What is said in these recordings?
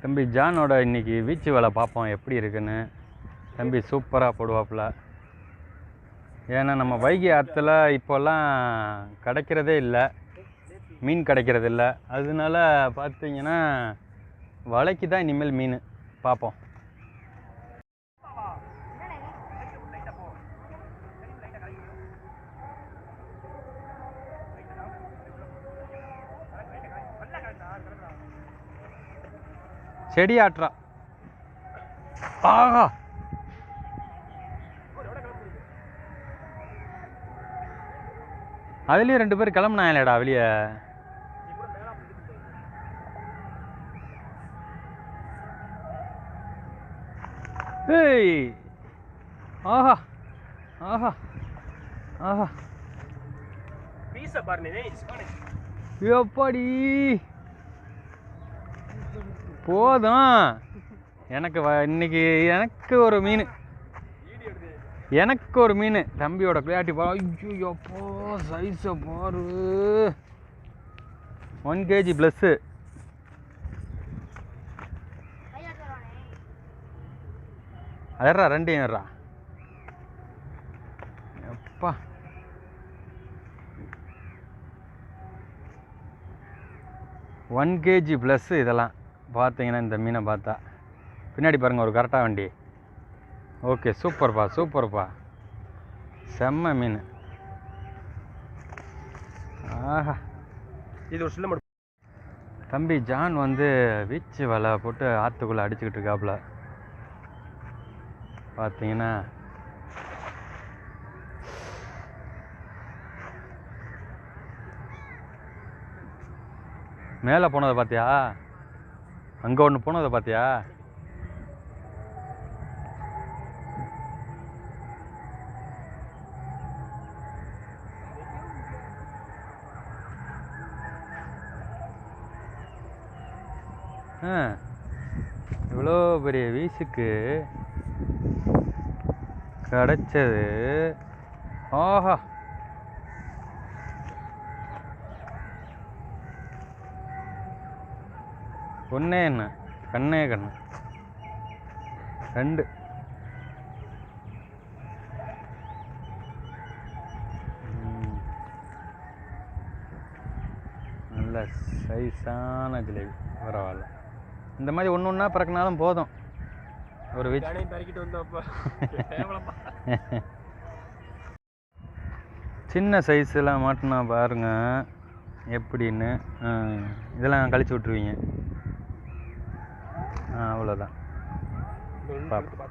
தம்பி ஜானோட இன்னைக்கு வீச்சு வேலை பார்ப்போம். எப்படி இருக்குன்னு? தம்பி சூப்பராக போடுவாப்புல. ஏன்னா நம்ம வைகை ஆற்றுல இப்போல்லாம் கிடைக்கிறதே இல்லை. மீன் கிடைக்கிறது இல்லை. அதனால பார்த்தீங்கன்னா வலைக்கு தான் இனிமேல் மீன். பார்ப்போம். செடி ஆட்டுறா ஆஹா. அதுலேயும் ரெண்டு பேர் கிளம்புனாங்களேடா வெளியே. ஏய். ஆஹா. ஆஹா. ஆஹா. பீஸை பாருங்க எப்பாடி போதும். எனக்கு வ- இன்னைக்கு எனக்கு ஒரு மீன். எனக்கு ஒரு மீன். தம்பியோட கிளியாட்டி பா ஐயோ அப்போ சைஸை பாரு. ஒன் கேஜி ப்ளஸ்ஸு அதர்றா ரெண்டையும் ஏறா எப்பா. ஒன் கேஜி ப்ளஸ்ஸு இதெல்லாம். பார்த்தீங்கன்னா இந்த மீனை பார்த்தா. பின்னாடி பாருங்கள் ஒரு கரெக்டாக வண்டி. ஓகே சூப்பர்ப்பா சூப்பர்ப்பா. செம்ம மீன். ஆஹா. இது ஒரு மட்டும். தம்பி ஜான் வந்து வீச்சு வலை போட்டு ஆற்றுக்குள்ளே அடிச்சுக்கிட்டு இருக்காப்புல பார்த்தீங்கன்னா. மேலே போனதை பார்த்தியா? அங்கே ஒன்று போனதை பார்த்தியா ஆ இவ்வளோ பெரிய வீசுக்கு கிடச்சது. ஆஹா. ஒன்றே என்ன? கண்ணே கண்ணு. ரெண்டு. நல்ல சைஸான ஜிலேபி பரவாயில்ல. இந்த மாதிரி ஒன்று ஒன்றா பிறக்கினாலும் போதும். ஒரு வீச்சு சின்ன சைஸ்லாம் மாட்டினா பாருங்க. எப்படின்னு இதெல்லாம் கழிச்சு விட்ருவீங்க அவ்வளோதான் பார்த்துருப்பா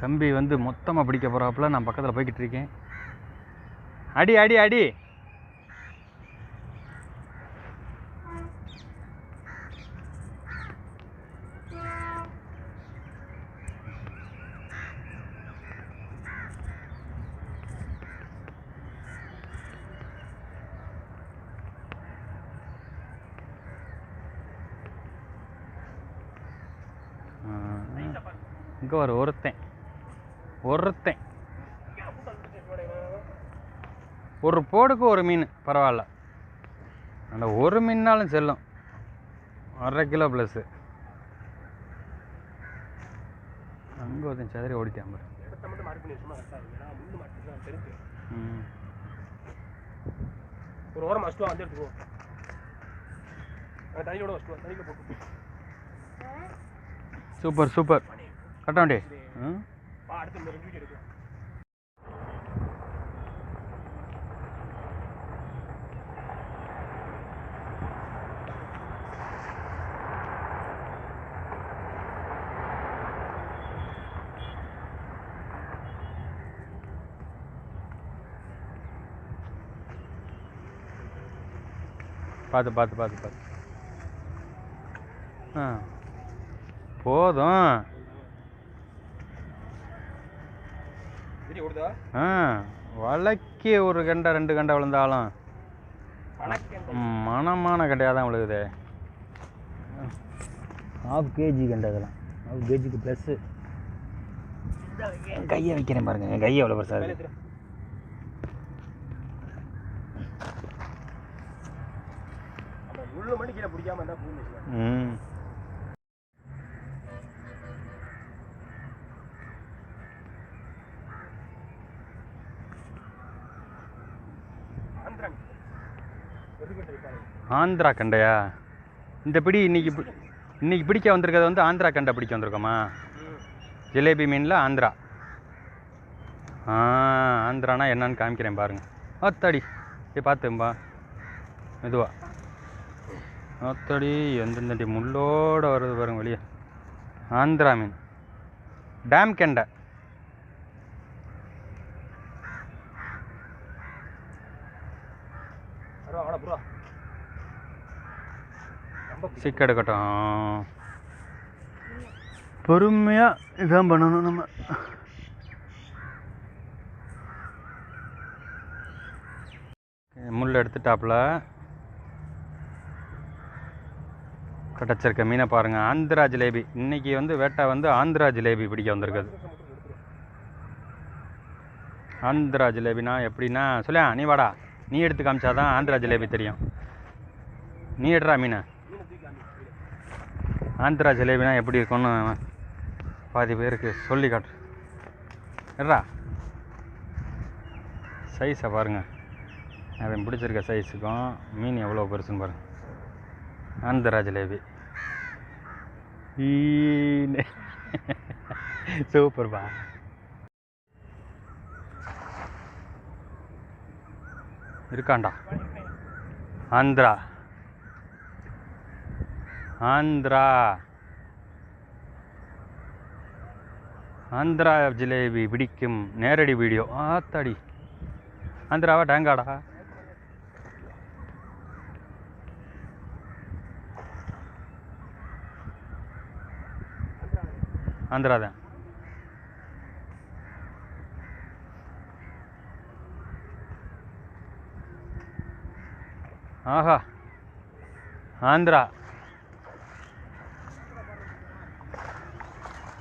தம்பி வந்து மொத்தமாக பிடிக்க போகிறாப்புல நான் பக்கத்தில் போய்கிட்டு இருக்கேன். அடி அடி அடி. இங்கே ஒரு ஒருத்தன். ஒருத்தன். ஒரு போடுக்கு ஒரு மீன் பரவாயில்ல. அந்த ஒரு மீன்னாலும் செல்லும். அரை கிலோ ப்ளஸ்ஸு அங்கே ஒருத்தன் சதுரி ஓடிட்டான் பாரு. ஒரு ஓரம் ஃபஸ்ட்டு வந்து எடுத்துக்குவோம் தண்ணியோட ஃபஸ்ட்டு தண்ணியில் போட்டு. Super super. கட்ட வண்டி ம். வா அடுத்து இந்த ரெண்டு வீடியோ எடுக்கலாம். பார்த்து பார்த்து பார்த்து பார்த்து. ஆ. போதும் குட்டி ஓடுதா ஆ வலைக்கு ஒரு கண்டை ரெண்டு கண்டை விழுந்தாலும். ம், மனமான கண்டையாக தான் விழுகுது. ஹாஃப் கேஜி கண்டை அதெல்லாம் ஹாஃப் கேஜிக்கு ப்ளஸ்ஸு என் கையை வைக்கிறேன் பாருங்க என் கையை எவ்வளோ பெருசாக மேலே இருக்கு ஆந்திரா கண்டையா? இந்த பிடி இன்னைக்கு பி- இன்னைக்கு பிடிக்க வந்திருக்கிறது வந்து ஆந்திரா கண்டை பிடிக்க வந்திருக்கோமா? ஜிலேபி மீனில் ஆந்திரா. ஆ ஆந்திரானா என்னன்னு காமிக்கிறேன் பாருங்க. அத்தாடி ஏ பார்த்தும்பா மெதுவா. அத்தாடி எந்தெந்தடி முள்ளோட வருது பாருங்க வெளியே. ஆந்திரா மீன். டேம் கெண்டை. ப்ரோ ரொம்ப சிக்க எடுக்கட்டும். பொறுமையாக இதான் பண்ணணும் நம்ம. முள் எடுத்துட்டாப்புல. கிடச்சிருக்க மீனை பாருங்கள் ஆந்திரா ஜிலேபி. இன்றைக்கி வந்து வேட்டை வந்து ஆந்திரா ஜிலேபி பிடிக்க வந்திருக்குது. ஆந்திரா ஜிலேபினா எப்படின்னா சொல்லியா நீ வாடா. நீ எடுத்து காமிச்சாதான் ஆந்திரா ஜிலேபி தெரியும். நீ எடுறா மீனை. ஆந்திரா ஜிலேபினா எப்படி இருக்கும்னு பாதி பேருக்கு சொல்லி காட்டு. சைஸை பாருங்க. அவன் பிடிச்சிருக்க சைஸுக்கும் மீன் எவ்வளோ பெருசுன்னு பாருங்கள் ஆந்திரா ஜிலேபி. சூப்பர்பா. இருக்காண்டா? ஆந்திரா. ஆந்திரா. ஆந்திரா ஜிலேபி பிடிக்கும் நேரடி வீடியோ. ஆத்தாடி. ஆந்திராவா டேங்காடா? ஆந்திரா தான் ஆஹா. ஆந்திரா.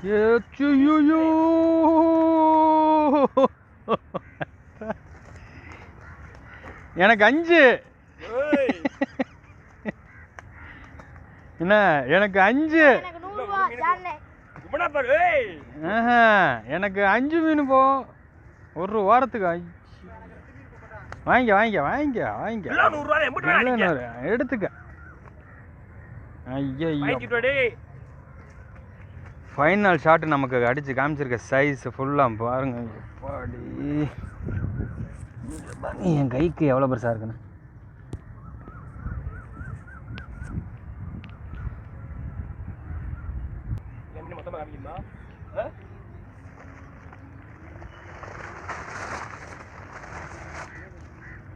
ஏச்சுய்யோ. எனக்கு அஞ்சு. ஏய், என்ன எனக்கு அஞ்சு. எனக்கு அஞ்சு மீன் போ. ஒரு வாரத்துக்கு வாங்கிக்க வாங்கிக்க வாங்கிக்க வாங்கிக்க. எல்லாம் நூறு ரூபாய் எம்பிட்டு வேணா இல்ல, அடிக்க. இல்ல, எடுத்துக்க ஐயோ வாங்கிட்டு வாடி. ஃபைனல் ஷாட் நமக்கு அடித்து காமிச்சிருக்க சைஸ் ஃபுல்லாக பாருங்க. எப்பாடி? என் கைக்கு எவ்வளோ பெருசாக இருக்குன்னு?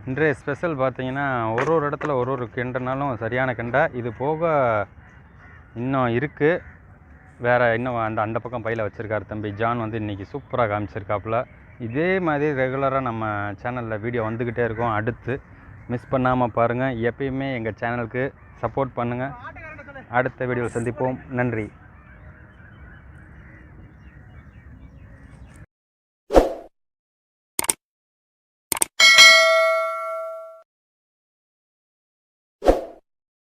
இன்றைய ஸ்பெஷல் பார்த்தீங்கன்னா ஒரு ஒரு இடத்துல ஒரு ஒரு கெண்டைனாலும் சரியான கெண்டை. இது போக இன்னும் இருக்குது வேறு இன்னும் அந்த அந்த பக்கம் பையில் வச்சுருக்காரு தம்பி. ஜான் வந்து இன்றைக்கி சூப்பராக காமிச்சிருக்காப்புல. இதே மாதிரி ரெகுலராக நம்ம சேனலில் வீடியோ வந்துக்கிட்டே இருக்கும். அடுத்து மிஸ் பண்ணாமல் பாருங்கள் எப்பயுமே எங்கள் சேனலுக்கு சப்போர்ட் பண்ணுங்கள் அடுத்த வீடியோவில் சந்திப்போம். நன்றி.